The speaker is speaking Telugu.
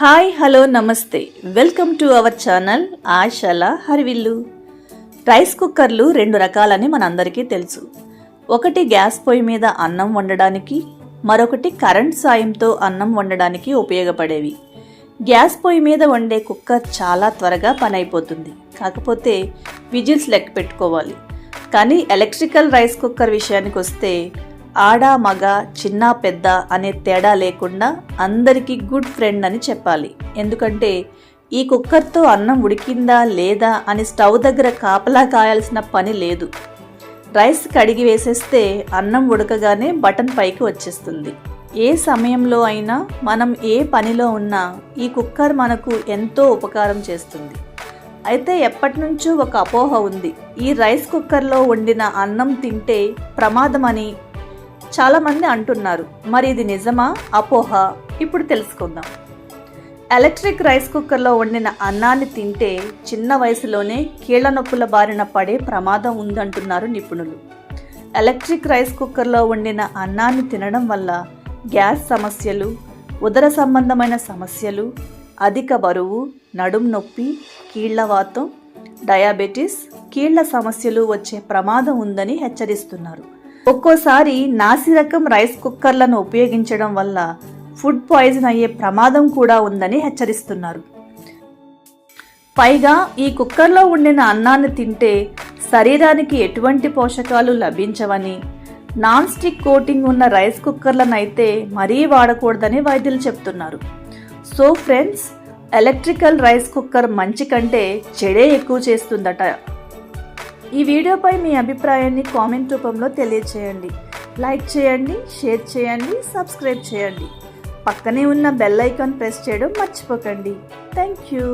హాయ్ హలో నమస్తే. Welcome to our channel Asala Harivillu. Rice కుక్కర్లు రెండు రకాలని మనందరికీ తెలుసు. ఒకటి గ్యాస్ పొయ్యి మీద అన్నం వండడానికి మరొకటి కరెంట్ సాయంతో అన్నం వండడానికి ఉపయోగపడేవి. గ్యాస్ పొయ్యి మీద వండే కుక్కర్ చాలా త్వరగా పని అయిపోతుంది కాకపోతే విజిల్స్ లెక్క పెట్టుకోవాలి. కానీ ఎలక్ట్రికల్ రైస్ కుక్కర్ విషయానికి వస్తే ఆడ మగ చిన్న పెద్ద అనే తేడా లేకుండా అందరికీ గుడ్ ఫ్రెండ్ అని చెప్పాలి. ఎందుకంటే ఈ కుక్కర్తో అన్నం ఉడికిందా లేదా అని స్టవ్ దగ్గర కాపలా కాయాల్సిన పని లేదు. రైస్ కడిగి వేసేస్తే అన్నం ఉడకగానే బటన్ పైకి వచ్చేస్తుంది. ఏ సమయంలో అయినా మనం ఏ పనిలో ఉన్నా ఈ కుక్కర్ మనకు ఎంతో ఉపకారం చేస్తుంది. అయితే ఎప్పటి నుంచో ఒక అపోహ ఉంది. ఈ రైస్ కుక్కర్లో వండిన అన్నం తింటే ప్రమాదమని చాలామంది అంటున్నారు మరి ఇది నిజమా? అపోహ? ఇప్పుడు తెలుసుకుందాం. ఎలక్ట్రిక్ రైస్ కుక్కర్లో వండిన అన్నాన్ని తింటే చిన్న వయసులోనే కీళ్ళ నొప్పుల బారిన పడే ప్రమాదం ఉందంటున్నారు నిపుణులు. ఎలక్ట్రిక్ రైస్ కుక్కర్లో వండిన అన్నాన్ని తినడం వల్ల గ్యాస్ సమస్యలు ఉదర సంబంధమైన సమస్యలు అధిక బరువు నడుం నొప్పి కీళ్ళవాతం డయాబెటీస్ కీళ్ళ సమస్యలు వచ్చే ప్రమాదం ఉందని హెచ్చరిస్తున్నారు. ఒక్కోసారి నాసిరకం రైస్ కుక్కర్లను ఉపయోగించడం వల్ల ఫుడ్ పాయిజన్ అయ్యే ప్రమాదం కూడా ఉందని హెచ్చరిస్తున్నారు. పైగా ఈ కుక్కర్లో వండిన అన్నాన్ని తింటే శరీరానికి ఎటువంటి పోషకాలు లభించవని నాన్ స్టిక్ కోటింగ్ ఉన్న రైస్ కుక్కర్లను అయితే మరీ వాడకూడదని వైద్యులు చెప్తున్నారు. So friends electrical rice cooker మంచి కంటే చెడే ఎక్కువ చేస్తుందట. ఈ వీడియోపై మీ అభిప్రాయాన్ని కామెంట్ రూపంలో తెలియచేయండి. లైక్ చేయండి షేర్ చేయండి సబ్స్క్రైబ్ చేయండి. పక్కనే ఉన్న బెల్ ఐకాన్ ప్రెస్ చేయడం మర్చిపోకండి. Thank you.